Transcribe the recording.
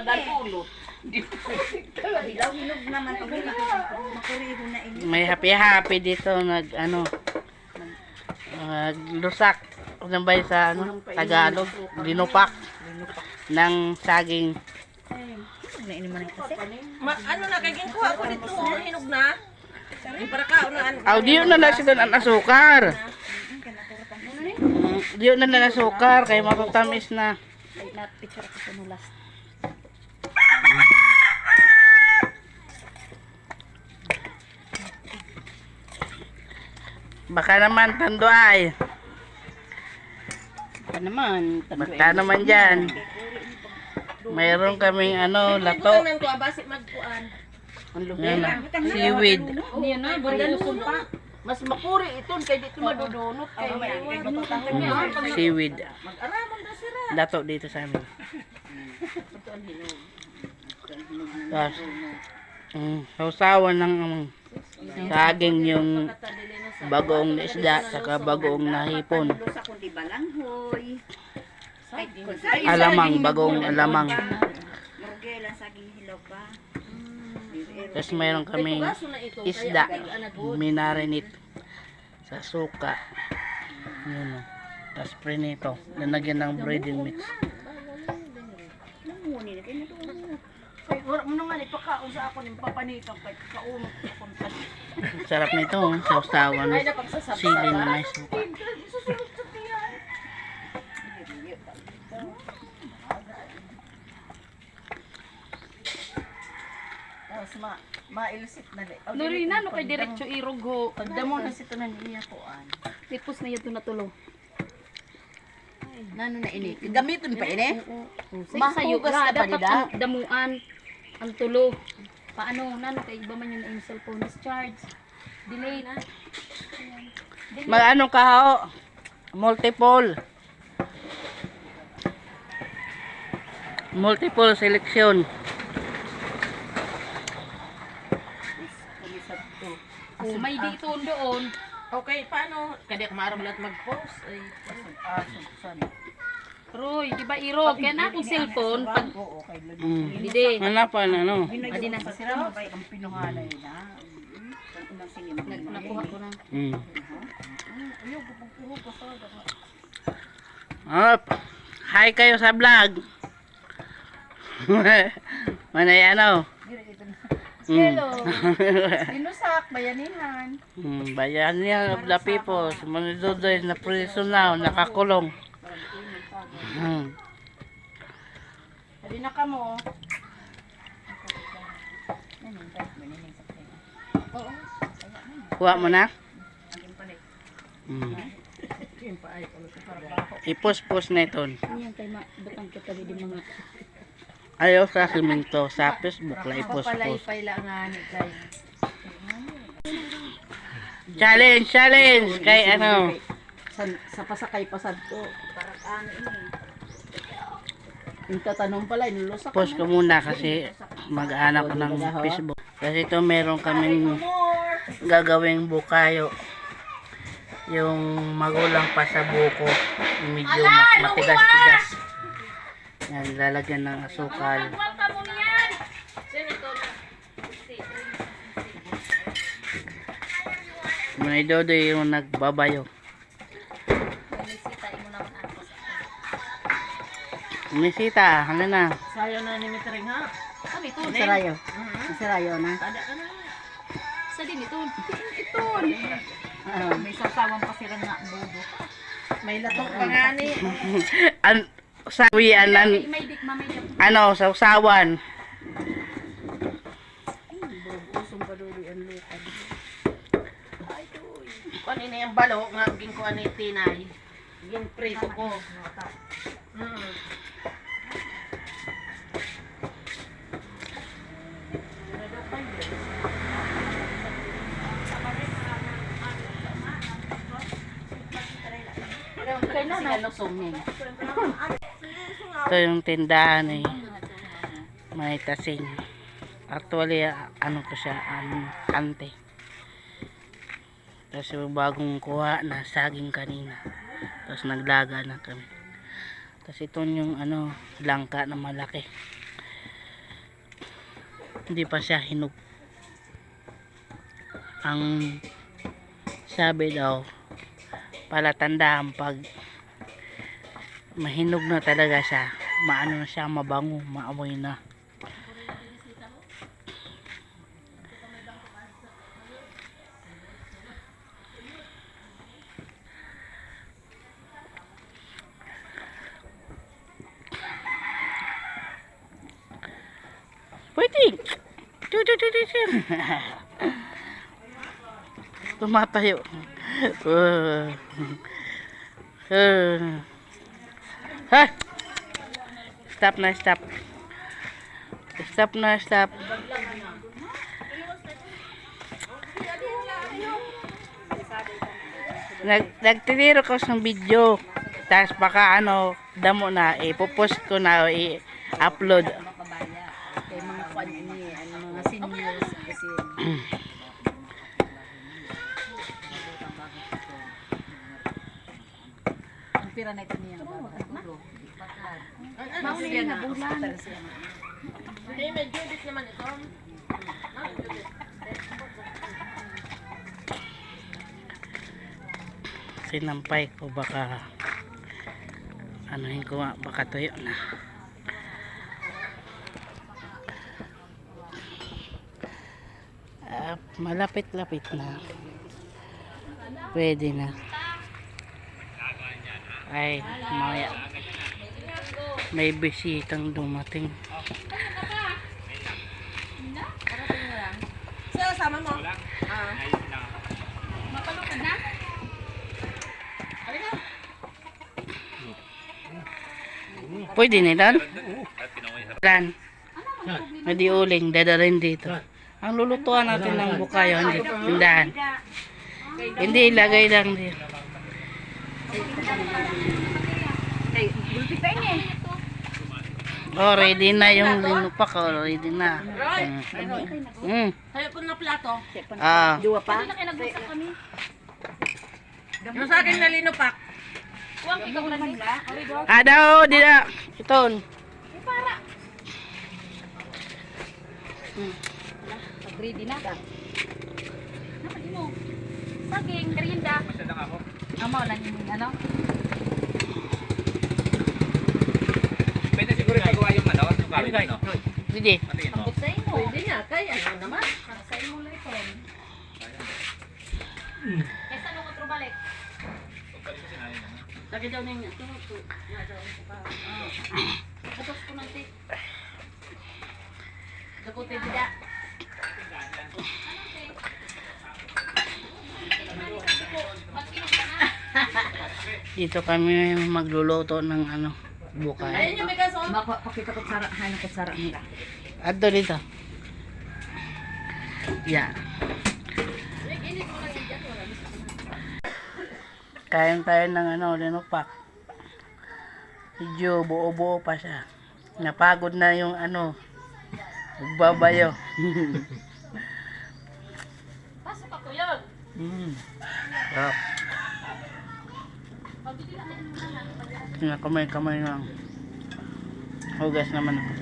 kadalunot. Hilaw hinog naman hindi makuriho na ini. May happy-happy dito nag ano naglusak ano ba yun sa ano Tagalog dinupak ng saging Na ini man kasi. Ma, ano na kay kuha ko dito, oh, hinog na. Para ka ano an. audio na lang siya ang asukar Diyo na lang asukar kay matatamis na Ay nat picture ko sa nulas. Baka naman tanduay. Pa naman, baka naman dyan. Mayroon kaming ano lato. Yan na. seaweed. Niya na, bari usong pa. Mas mapuri iton kay dito madudunot. Kay Mm, seaweed. Lato dito sa amin. Tapos, mm, sausawan ng um, saging yung bagoong na isda saka bagoong na hipon alamang bagoong alamang. Tapos mayroon kaming isda minarinit sa suka. Yun o tapos prinito lalagyan ng breading mix. Namuni na kayo na wala mo naman ipakaon sa ako ning papanitang kay kaunot ko konta. sarap nito oh, sausawan Ay napagsasabi. sili na may suka Susunod sa tiyan. Tapos ma mailsit na di. Oh, Lorina, no kay diretso irog ho. Pagdamo na si tunan niya ko an. Tipos na yun natulo. Nano na ini? Gamiton pa ini? Mahugas ka, na dapat nila? damuan, ang tulo. Paano, nano kay iba man yun na yung cellphone discharge. Delay na. mag ano ka ho multiple multiple selection Oh, may dito doon. Okay, paano? Kadi ako maaram lahat mag-post. Ay, ah, saan? Roy, di ba irog? Kaya na akong cellphone, pag Oo, okay. mm. hindi. hanapan ano Adi na. Sira mo ba ang pinuhalay na? Nakuha ko na. mm. Up. Hi kayo sa vlog. Manay ano? Hello. Sinusak, bayanihan. mm, bayan niya of the people. Na prison na, nakakulong. Mm. Dali na ka mo. Kuha mo na? Mm. Ipos-pos na ito. Ayaw sa simento. Sa Facebook la ipos-pos. Challenge, challenge! Kay ano? sa, sa pasakay pasad ko. Para ano ini. Yung tatanong pala, inulusak Post ko muna kasi mag-anak ko ng Facebook. Kasi ito meron kaming gagawing bukayo. Yung magulang pa sa buko. Medyo ma- matigas-tigas. Yan, lalagyan ng asukal. May dodo yung nagbabayo. Misita, ano na? Sayo na ni Mitring ha. Ano ito? Sarayo. Sarayo na. Kada ka na. Sa din ito. Ah, May sasawang pa sila nga bubo. May latok pa nga ni. An sawian an May may dik mamay dik. ano, sausawan. Kuan ini ang balo nga ging ko ani tinay. Yung prito ko. Mm. Lusong niya? Ito yung tindahan eh. May tasing. Actually, ano ko siya, um, kante. Tapos bagong kuha na saging kanina. Tapos naglaga na kami. Tapos ito yung ano, langka na malaki. hindi pa siya hinog. Ang sabi daw, palatandaan pag mahinog na talaga siya, maano na siya, mabango, maamoy na. Pwede. Tu, tu, tu, tu, tu. Tumatayo. Uh. Uh. Ha! Stop na, stop. Stop na, stop. Nag, nagtitiro ko sa video. Tapos baka ano, damo na, ipopost ko na, i-upload. Pira na ito niya. Mauna na. bulan. Hindi, may Judith naman ito. sinampay ko baka anuhin ko baka tuyo na. Ah, malapit-lapit na. Pwede na ay maya. May bisitang dumating. Mapalukad na? pwede nilan lan hindi uling dadalhin dito. Ang lulutuan natin ng bukayo hindi tindahan. Hindi ilagay lang dito Oh, ready na yung linupak. Oh, ready na. Mm. Mm. Kaya po na plato. Ah, Dua pa? Hindi na kayo nag-usap kami. Yung sa akin na linupak. Huwag ikaw na nila. ada oh, di na. Ito. Ready na. Naman mo. Saging, merienda. Amo lang yung ano? Pwede siguro magawa yung yung kawin ano. Sige. Ito. Sa imo. Pwede niya. Kaya ano naman. Para sa imo lang ito. Kesa nung katro balik. Lagi daw. Ito. ito. Tapos ko ng tit. Dakutin tidak. Dito kami magluluto ng ano, bukay. Ayun yung may kaso. Baka pakita ko tsara, hain ko tsara nila. Adto dito. Yeah. Kain tayo ng ano, linupak. Medyo buo-buo pa siya. Napagod na yung ano, magbabayo. Pasok ako yun. mm. Sarap. Kinakamay-kamay lang. Hugas naman ako.